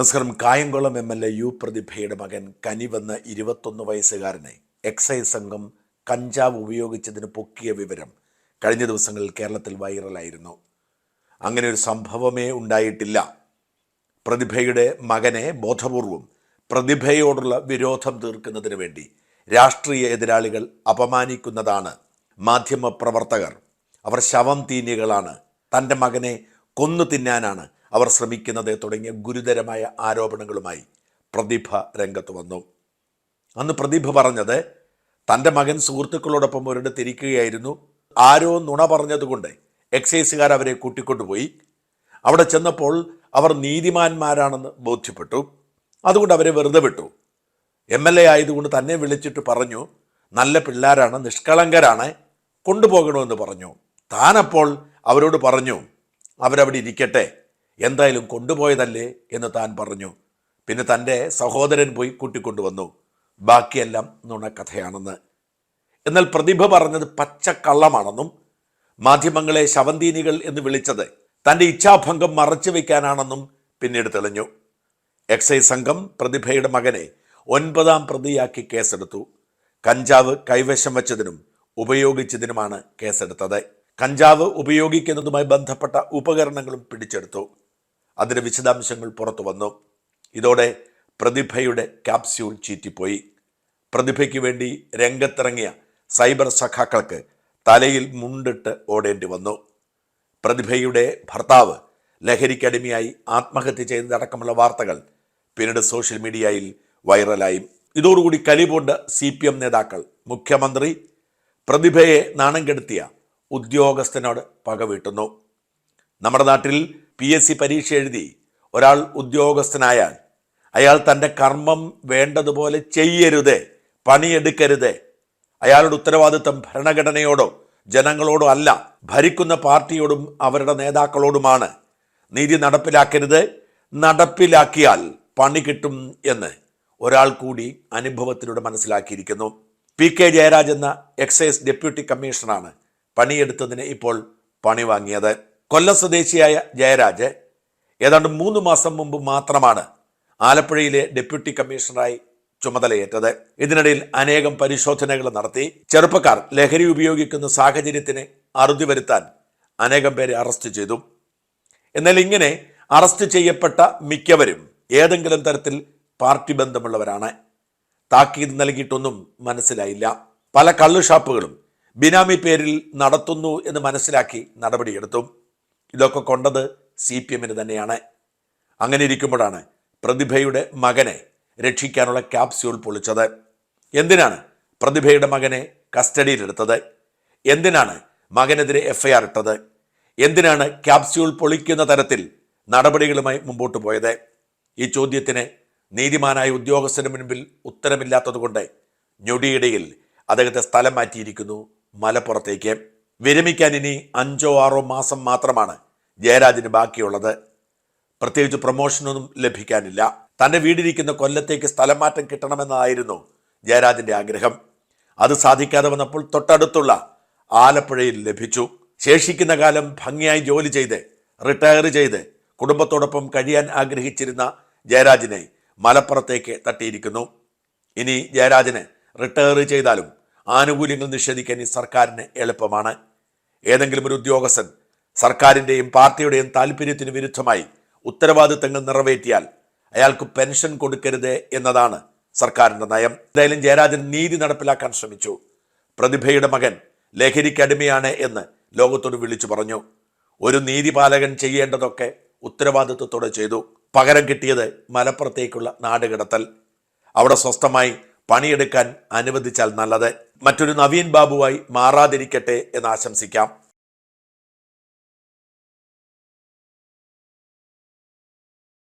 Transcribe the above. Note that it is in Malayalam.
നമസ്കാരം. Kayamkulam M L A U പ്രതിഭയുടെ മകൻ കനിവെന്ന ഇരുപത്തൊന്ന് വയസ്സുകാരനെ എക്സൈസ് സംഘം കഞ്ചാവ് ഉപയോഗിച്ചതിന് പൊക്കിയ വിവരം കഴിഞ്ഞ ദിവസങ്ങളിൽ കേരളത്തിൽ വൈറലായിരുന്നു. അങ്ങനെ ഒരു സംഭവമേ ഉണ്ടായിട്ടില്ല. പ്രതിഭയുടെ മകനെ ബോധപൂർവം പ്രതിഭയോടുള്ള വിരോധം തീർക്കുന്നതിന് വേണ്ടി രാഷ്ട്രീയ എതിരാളികൾ അപമാനിക്കുന്നതാണ് മാധ്യമപ്രവർത്തകർ. അവർ ശവം തീനികളാണ്. തന്റെ മകനെ കൊന്നു തിന്നാനാണ് അവർ ശ്രമിക്കുന്നത് തുടങ്ങിയ ഗുരുതരമായ ആരോപണങ്ങളുമായി പ്രതിഭ രംഗത്ത് വന്നു. അന്ന് പ്രതിഭ പറഞ്ഞത് തന്റെ മകൻ സുഹൃത്തുക്കളോടൊപ്പം ഒരിടത്ത് ഇരിക്കുകയായിരുന്നു ആരോ നുണ പറഞ്ഞതുകൊണ്ട് എക്സൈസുകാർ അവരെ കൂട്ടിക്കൊണ്ടുപോയി. അവിടെ ചെന്നപ്പോൾ അവർ നീതിമാന്മാരാണെന്ന് ബോധ്യപ്പെട്ടു. അതുകൊണ്ട് അവരെ വെറുതെ വിട്ടു. എം എൽ എ ആയതുകൊണ്ട് തന്നെ വിളിച്ചിട്ട് പറഞ്ഞു നല്ല പിള്ളേരാണ് നിഷ്കളങ്കരാണ് കൊണ്ടുപോകണമെന്ന് പറഞ്ഞു. താനപ്പോൾ അവരോട് പറഞ്ഞു അവരവിടെ ഇരിക്കട്ടെ. എന്തായാലും കൊണ്ടുപോയതല്ലേ എന്ന് താൻ പറഞ്ഞു. പിന്നെ തന്റെ സഹോദരൻ പോയി കൂട്ടിക്കൊണ്ടുവന്നു ബാക്കിയെല്ലാം നുണക്കഥയാണെന്ന്. എന്നാൽ പ്രതിഭ പറഞ്ഞത് പച്ചക്കള്ളമാണെന്നും മാധ്യമങ്ങളെ ശവന്തീനികൾ എന്ന് വിളിച്ചത് തന്റെ ഇച്ഛാഭംഗം മറച്ചു വയ്ക്കാനാണെന്നും പിന്നീട് തെളിഞ്ഞു. എക്സൈസ് സംഘം പ്രതിഭയുടെ മകനെ ഒൻപതാം പ്രതിയാക്കി കേസെടുത്തു. കഞ്ചാവ് കൈവശം വച്ചതിനും ഉപയോഗിച്ചതിനുമാണ് കേസെടുത്തത്. കഞ്ചാവ് ഉപയോഗിക്കുന്നതുമായി ബന്ധപ്പെട്ട ഉപകരണങ്ങളും പിടിച്ചെടുത്തു. അതിന്റെ വിശദാംശങ്ങൾ പുറത്തു വന്നു. ഇതോടെ പ്രതിഭയുടെ ക്യാപ്സ്യൂൾ ചീറ്റിപ്പോയി. പ്രതിഭയ്ക്ക് വേണ്ടി രംഗത്തിറങ്ങിയ സൈബർ സഖാക്കൾക്ക് തലയിൽ മുണ്ടിട്ട് ഓടേണ്ടി വന്നു. പ്രതിഭയുടെ ഭർത്താവ് ലഹരിക്കടിമയായി ആത്മഹത്യ ചെയ്തതടക്കമുള്ള വാർത്തകൾ പിന്നീട് സോഷ്യൽ മീഡിയയിൽ വൈറലായി. ഇതോടുകൂടി കലിപൂണ്ട് സി പി എം നേതാക്കൾ മുഖ്യമന്ത്രി പ്രതിഭയെ നാണം കെടുത്തിയ ഉദ്യോഗസ്ഥനോട് പകവീട്ടുന്നു. നമ്മുടെ നാട്ടിൽ പി എസ് സി പരീക്ഷ എഴുതി ഒരാൾ ഉദ്യോഗസ്ഥനായാൽ അയാൾ തന്റെ കർമ്മം വേണ്ടതുപോലെ ചെയ്യരുത് പണിയെടുക്കരുത്. അയാളുടെ ഉത്തരവാദിത്തം ഭരണഘടനയോടോ ജനങ്ങളോടോ അല്ല ഭരിക്കുന്ന പാർട്ടിയോടും അവരുടെ നേതാക്കളോടുമാണ്. നീതി നടപ്പിലാക്കരുത് നടപ്പിലാക്കിയാൽ പണി കിട്ടും എന്ന് ഒരാൾ കൂടി അനുഭവത്തിലൂടെ മനസ്സിലാക്കിയിരിക്കുന്നു. പി കെ ജയരാജ് എന്ന എക്സൈസ് ഡെപ്യൂട്ടി കമ്മീഷണറാണ് പണിയെടുത്തതിന് ഇപ്പോൾ പണി വാങ്ങിയത്. കൊല്ലം സ്വദേശിയായ ജയരാജ് ഏതാണ്ട് മൂന്ന് മാസം മുമ്പ് മാത്രമാണ് ആലപ്പുഴയിലെ ഡെപ്യൂട്ടി കമ്മീഷണറായി ചുമതലയേറ്റത്. ഇതിനിടയിൽ അനേകം പരിശോധനകൾ നടത്തി. ചെറുപ്പക്കാർ ലഹരി ഉപയോഗിക്കുന്ന സാഹചര്യത്തിന് അറുതി വരുത്താൻ അനേകം പേരെ അറസ്റ്റ് ചെയ്തു. എന്നാൽ ഇങ്ങനെ അറസ്റ്റ് ചെയ്യപ്പെട്ട മിക്കവരും ഏതെങ്കിലും തരത്തിൽ പാർട്ടി ബന്ധമുള്ളവരാണ്. താക്കീത് നൽകിയിട്ടൊന്നും മനസ്സിലായില്ല. പല കള്ളുഷാപ്പുകളും ബിനാമി പേരിൽ നടത്തുന്നു എന്ന് മനസ്സിലാക്കി നടപടിയെടുത്തു. ഇതൊക്കെ കൊണ്ടത് സി പി എമ്മിന് തന്നെയാണ്. അങ്ങനെ ഇരിക്കുമ്പോഴാണ് പ്രതിഭയുടെ മകനെ രക്ഷിക്കാനുള്ള ക്യാപ്സ്യൂൾ പൊളിച്ചത്. എന്തിനാണ് പ്രതിഭയുടെ മകനെ കസ്റ്റഡിയിലെടുത്തത്? എന്തിനാണ് മകനെതിരെ എഫ്ഐആർ ഇട്ടത്? എന്തിനാണ് ക്യാപ്സ്യൂൾ പൊളിക്കുന്ന തരത്തിൽ നടപടികളുമായി മുമ്പോട്ട് പോയത്? ഈ ചോദ്യത്തിന് നീതിമാനായ ഉദ്യോഗസ്ഥന് മുൻപിൽ ഉത്തരമില്ലാത്തതുകൊണ്ട് ഞൊടിയിടയിൽ അദ്ദേഹത്തെ സ്ഥലം മാറ്റിയിരിക്കുന്നു മലപ്പുറത്തേക്ക്. വിരമിക്കാൻ ഇനി അഞ്ചോ ആറോ മാസം മാത്രമാണ് ജയരാജിന് ബാക്കിയുള്ളത്. പ്രത്യേകിച്ച് പ്രൊമോഷനൊന്നും ലഭിക്കാനില്ല. തന്റെ വീടിരിക്കുന്ന കൊല്ലത്തേക്ക് സ്ഥലമാറ്റം കിട്ടണമെന്നതായിരുന്നു ജയരാജന്റെ ആഗ്രഹം. അത് സാധിക്കാതെ വന്നപ്പോൾ തൊട്ടടുത്തുള്ള ആലപ്പുഴയിൽ ലഭിച്ചു. ശേഷിക്കുന്ന കാലം ഭംഗിയായി ജോലി ചെയ്ത് റിട്ടയർ ചെയ്ത് കുടുംബത്തോടൊപ്പം കഴിയാൻ ആഗ്രഹിച്ചിരുന്ന ജയരാജിനെ മലപ്പുറത്തേക്ക് തട്ടിയിരിക്കുന്നു. ഇനി ജയരാജന് റിട്ടയർ ചെയ്താലും ആനുകൂല്യങ്ങൾ നിഷേധിക്കാൻ ഈ സർക്കാരിന് എളുപ്പമാണ്. ഏതെങ്കിലും ഒരു ഉദ്യോഗസ്ഥൻ സർക്കാരിന്റെയും പാർട്ടിയുടെയും താല്പര്യത്തിന് വിരുദ്ധമായി ഉത്തരവാദിത്തങ്ങൾ നിറവേറ്റിയാൽ അയാൾക്ക് പെൻഷൻ കൊടുക്കരുത് എന്നതാണ് സർക്കാരിന്റെ നയം. എന്തായാലും ജയരാജൻ നീതി നടപ്പിലാക്കാൻ ശ്രമിച്ചു. പ്രതിഭയുടെ മകൻ ലഹരിക്കടിമയാണ് എന്ന് ലോകത്തോട് വിളിച്ചു പറഞ്ഞു. ഒരു നീതിപാലകൻ ചെയ്യേണ്ടതൊക്കെ ഉത്തരവാദിത്വത്തോടെ ചെയ്തു. പകരം കിട്ടിയത് മലപ്പുറത്തേക്കുള്ള നാടുകടത്തൽ. അവിടെ സ്വസ്ഥമായി പണിയെടുക്കാൻ അനുവദിച്ചാൽ നല്ലത്. മറ്റൊരു നവീൻ ബാബുവായി മാറാതിരിക്കട്ടെ എന്ന് ആശംസിക്കാം.